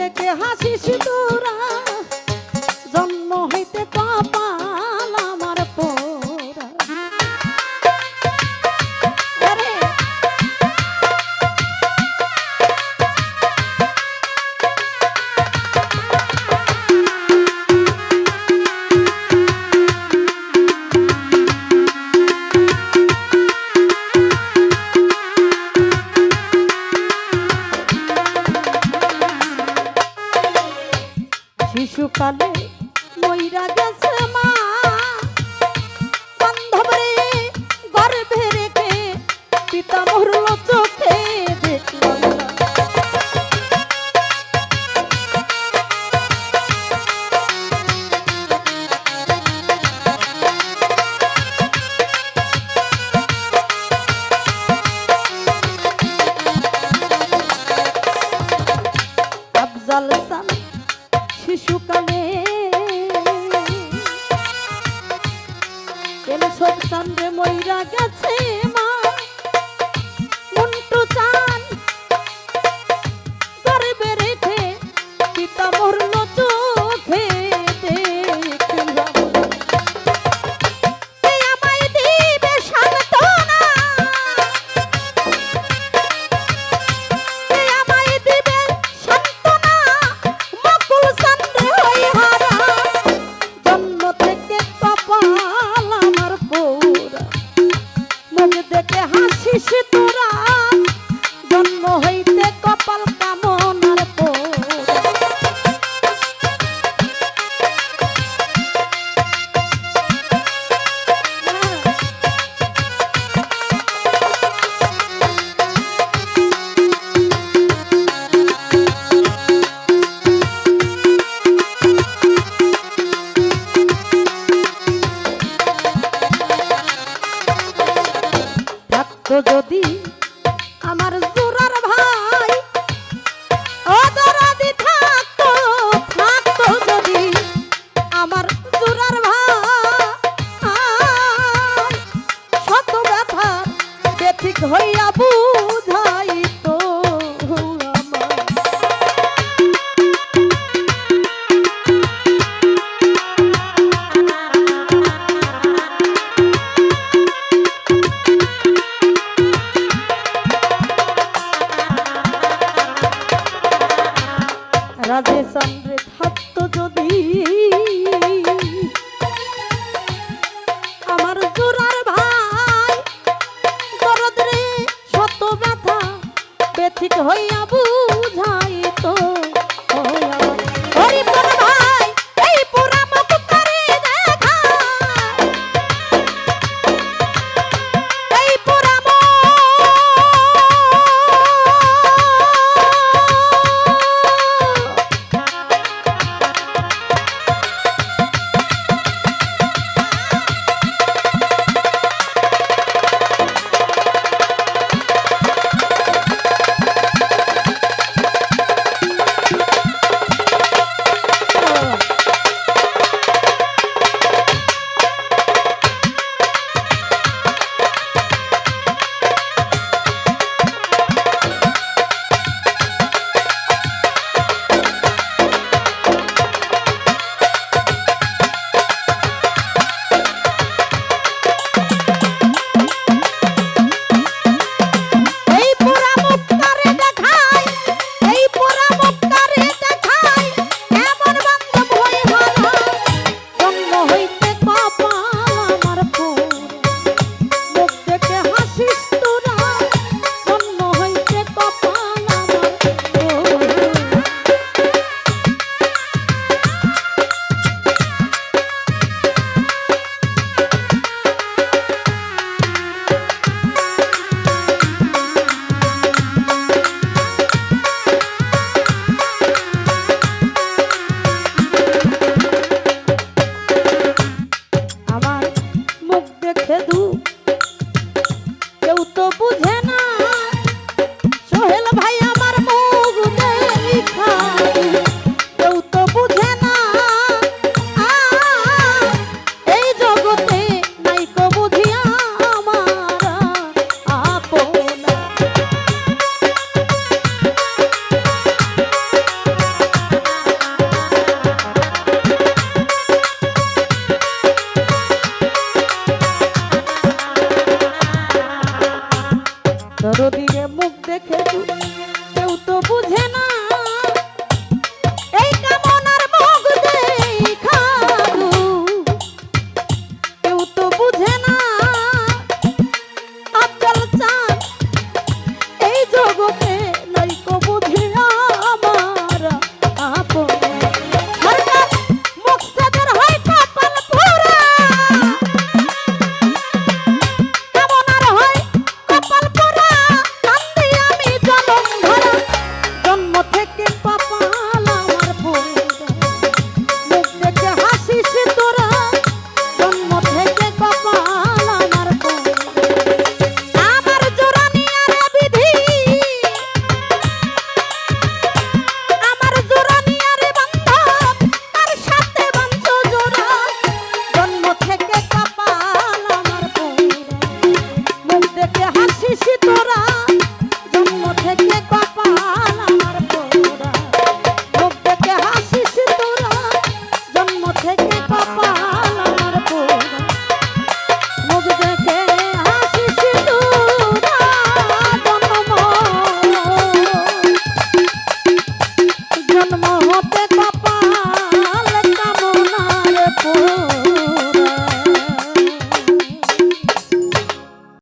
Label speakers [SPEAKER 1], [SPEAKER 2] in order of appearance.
[SPEAKER 1] থেকে হাসিস তোরা। জন্ম হইতে পাপা শিশুকালে ময়রা গেছে মা। বান্ধবরে গর্ভে রেখে পিতা মরল চোখ ক্ষুধা হই নরদিরে মুখ দেখে কেউ তো বুঝে না।